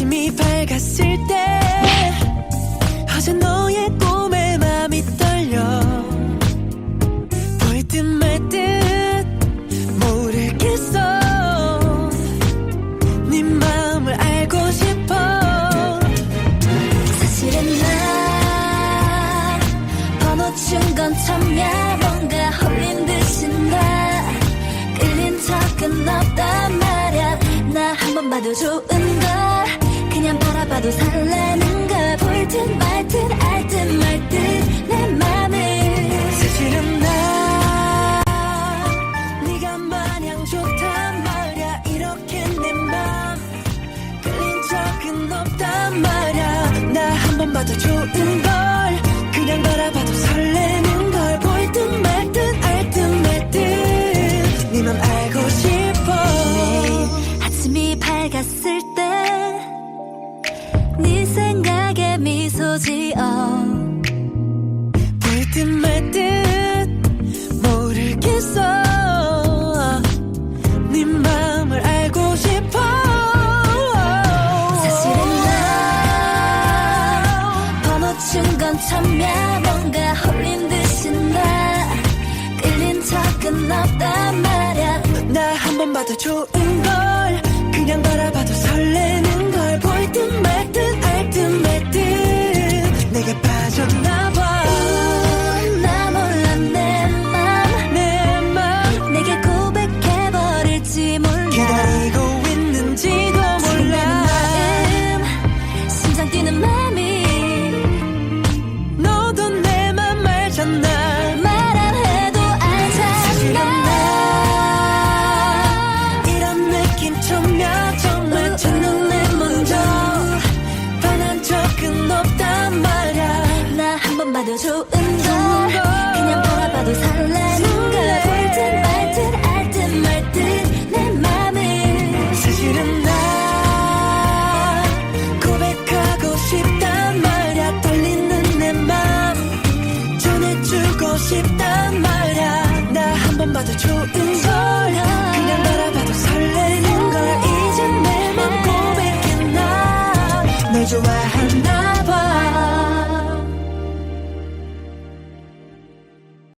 아침이 밝았을 때 어제 너의 꿈에 맘이 떨려. 보일 듯 말 듯 모르겠어. 네 마음을 알고 싶어. 사실은 나 번호 준건 처음이야. 뭔가 홀린 듯이 나. 끌린 적은 없단 말야. 나 한 번 봐도 좋은 걸 그냥 바라봐도 설레는 걸볼듯 말 듯 알 듯 말 듯 내 맘을. 사실은 나 네가 마냥 좋단 말야. 이렇게 내맘 끌린 적은 없단 말야. 나 한 번 봐도 좋은 걸 그냥 바라봐 미소 지어. 볼듯 말듯 모르겠어 네 맘을 알고 싶어. 사실은 나 번호 준건 처음이야 뭔가 홀린 듯이 나 끌린 적은 없단 말야. 나 한 번 봐도 좋은 걸 봐도 좋은 걸. 그냥 바라봐도 설레는 걸. 볼듯 말듯 알듯 말듯 내 맘을 사실은 나 고백하고 싶단 말야. 떨리는 내 맘. 전해주고 싶단 말야. 나 한 번 봐도 좋은 걸. 그냥 바라봐도 설레는 걸. 이제 내 맘 고백해 나널 좋아한다